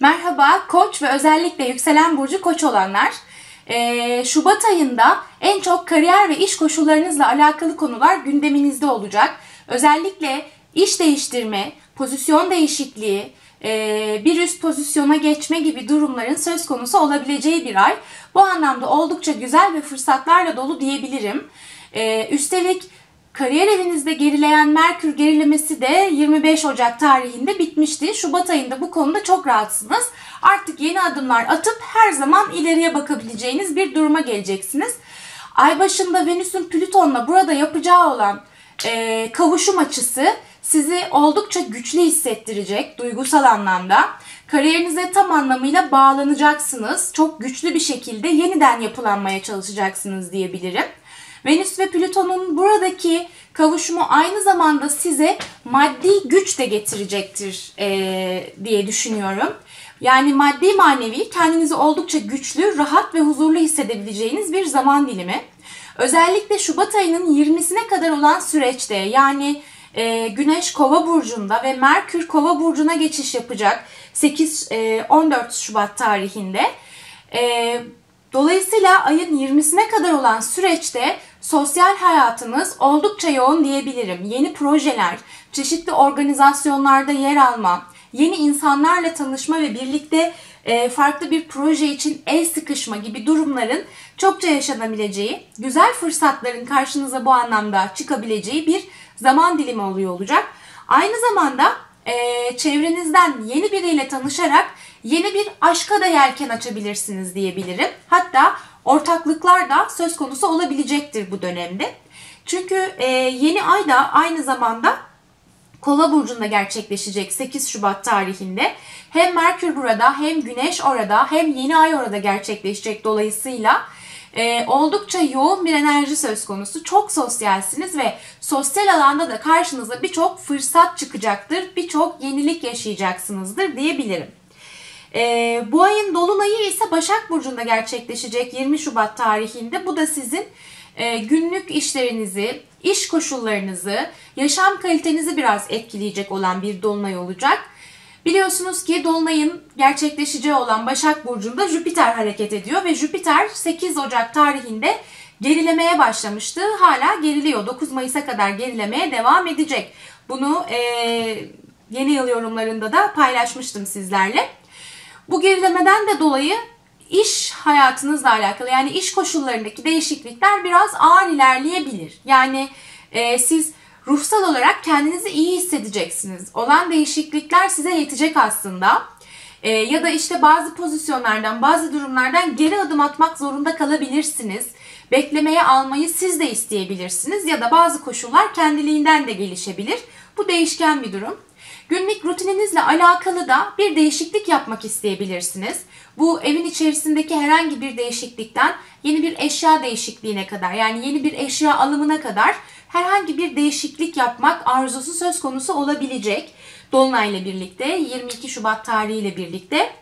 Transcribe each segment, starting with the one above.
Merhaba Koç ve özellikle yükselen burcu Koç olanlar. Ee, Şubat ayında en çok kariyer ve iş koşullarınızla alakalı konular gündeminizde olacak. Özellikle iş değiştirme, pozisyon değişikliği, e, bir üst pozisyona geçme gibi durumların söz konusu olabileceği bir ay. Bu anlamda oldukça güzel ve fırsatlarla dolu diyebilirim. Ee, üstelik Kariyer evinizde gerileyen Merkür gerilemesi de 25 Ocak tarihinde bitmişti. Şubat ayında bu konuda çok rahatsınız. Artık yeni adımlar atıp her zaman ileriye bakabileceğiniz bir duruma geleceksiniz. Ay başında Venüs'ün Plüton'la burada yapacağı olan e, kavuşum açısı sizi oldukça güçlü hissettirecek duygusal anlamda. Kariyerinize tam anlamıyla bağlanacaksınız. Çok güçlü bir şekilde yeniden yapılanmaya çalışacaksınız diyebilirim. Venüs ve Plüton'un buradaki kavuşumu aynı zamanda size maddi güç de getirecektir e, diye düşünüyorum. Yani maddi manevi kendinizi oldukça güçlü, rahat ve huzurlu hissedebileceğiniz bir zaman dilimi. Özellikle Şubat ayının 20'sine kadar olan süreçte yani e, Güneş Kova burcunda ve Merkür Kova burcuna geçiş yapacak 8-14 e, Şubat tarihinde. E, dolayısıyla ayın 20'sine kadar olan süreçte sosyal hayatınız oldukça yoğun diyebilirim. Yeni projeler, çeşitli organizasyonlarda yer alma, yeni insanlarla tanışma ve birlikte e, farklı bir proje için el sıkışma gibi durumların çokça yaşanabileceği, güzel fırsatların karşınıza bu anlamda çıkabileceği bir zaman dilimi oluyor olacak. Aynı zamanda e, çevrenizden yeni biriyle tanışarak yeni bir aşka da yelken açabilirsiniz diyebilirim. Hatta ortaklıklar da söz konusu olabilecektir bu dönemde. Çünkü e, yeni ay da aynı zamanda Kova burcunda gerçekleşecek 8 Şubat tarihinde. Hem Merkür burada hem Güneş orada hem yeni ay orada gerçekleşecek dolayısıyla e, oldukça yoğun bir enerji söz konusu. Çok sosyalsiniz ve sosyal alanda da karşınıza birçok fırsat çıkacaktır. Birçok yenilik yaşayacaksınızdır diyebilirim. E, bu ayın dolunayı ise Başak Burcu'nda gerçekleşecek 20 Şubat tarihinde. Bu da sizin e, günlük işlerinizi, iş koşullarınızı, yaşam kalitenizi biraz etkileyecek olan bir dolunay olacak. Biliyorsunuz ki Dolunay'ın gerçekleşeceği olan Başak Burcu'nda Jüpiter hareket ediyor ve Jüpiter 8 Ocak tarihinde gerilemeye başlamıştı. Hala geriliyor. 9 Mayıs'a kadar gerilemeye devam edecek. Bunu e, yeni yıl yorumlarında da paylaşmıştım sizlerle. Bu gerilemeden de dolayı iş hayatınızla alakalı yani iş koşullarındaki değişiklikler biraz ağır ilerleyebilir. Yani e, siz ruhsal olarak kendinizi iyi hissedeceksiniz. Olan değişiklikler size yetecek aslında. E, ya da işte bazı pozisyonlardan, bazı durumlardan geri adım atmak zorunda kalabilirsiniz. Beklemeye almayı siz de isteyebilirsiniz ya da bazı koşullar kendiliğinden de gelişebilir. Bu değişken bir durum. Günlük rutininizle alakalı da bir değişiklik yapmak isteyebilirsiniz. Bu evin içerisindeki herhangi bir değişiklikten yeni bir eşya değişikliğine kadar yani yeni bir eşya alımına kadar herhangi bir değişiklik yapmak arzusu söz konusu olabilecek. Dolunay ile birlikte 22 Şubat tarihiyle birlikte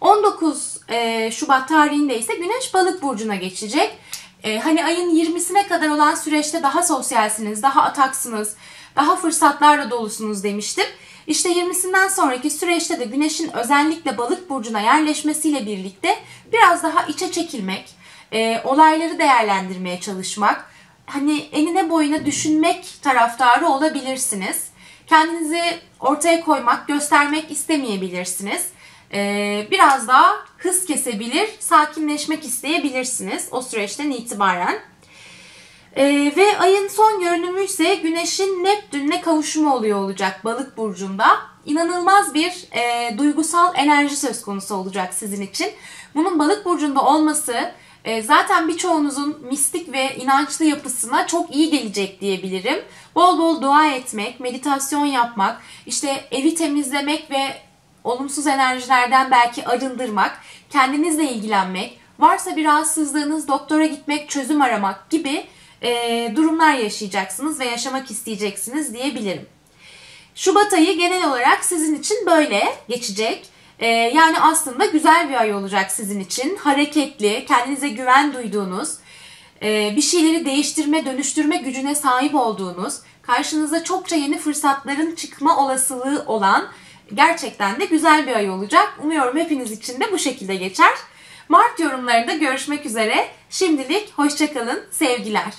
19 e, Şubat tarihinde ise Güneş Balık burcuna geçecek. E, hani ayın 20'sine kadar olan süreçte daha sosyalsiniz, daha ataksınız, daha fırsatlarla dolusunuz demiştim. İşte 20'sinden sonraki süreçte de Güneş'in özellikle balık burcuna yerleşmesiyle birlikte biraz daha içe çekilmek, e, olayları değerlendirmeye çalışmak, hani enine boyuna düşünmek taraftarı olabilirsiniz. Kendinizi ortaya koymak, göstermek istemeyebilirsiniz. E, biraz daha hız kesebilir, sakinleşmek isteyebilirsiniz o süreçten itibaren. Ee, ve ayın son görünümü ise Güneş'in Neptün'le kavuşumu oluyor olacak Balık burcunda. İnanılmaz bir e, duygusal enerji söz konusu olacak sizin için. Bunun Balık burcunda olması e, zaten birçoğunuzun mistik ve inançlı yapısına çok iyi gelecek diyebilirim. Bol bol dua etmek, meditasyon yapmak, işte evi temizlemek ve olumsuz enerjilerden belki arındırmak, kendinizle ilgilenmek, varsa bir rahatsızlığınız doktora gitmek, çözüm aramak gibi e, durumlar yaşayacaksınız ve yaşamak isteyeceksiniz diyebilirim. Şubat ayı genel olarak sizin için böyle geçecek. E, yani aslında güzel bir ay olacak sizin için. Hareketli, kendinize güven duyduğunuz, e, bir şeyleri değiştirme, dönüştürme gücüne sahip olduğunuz, karşınıza çokça yeni fırsatların çıkma olasılığı olan gerçekten de güzel bir ay olacak. Umuyorum hepiniz için de bu şekilde geçer. Mart yorumlarında görüşmek üzere. Şimdilik hoşçakalın, sevgiler.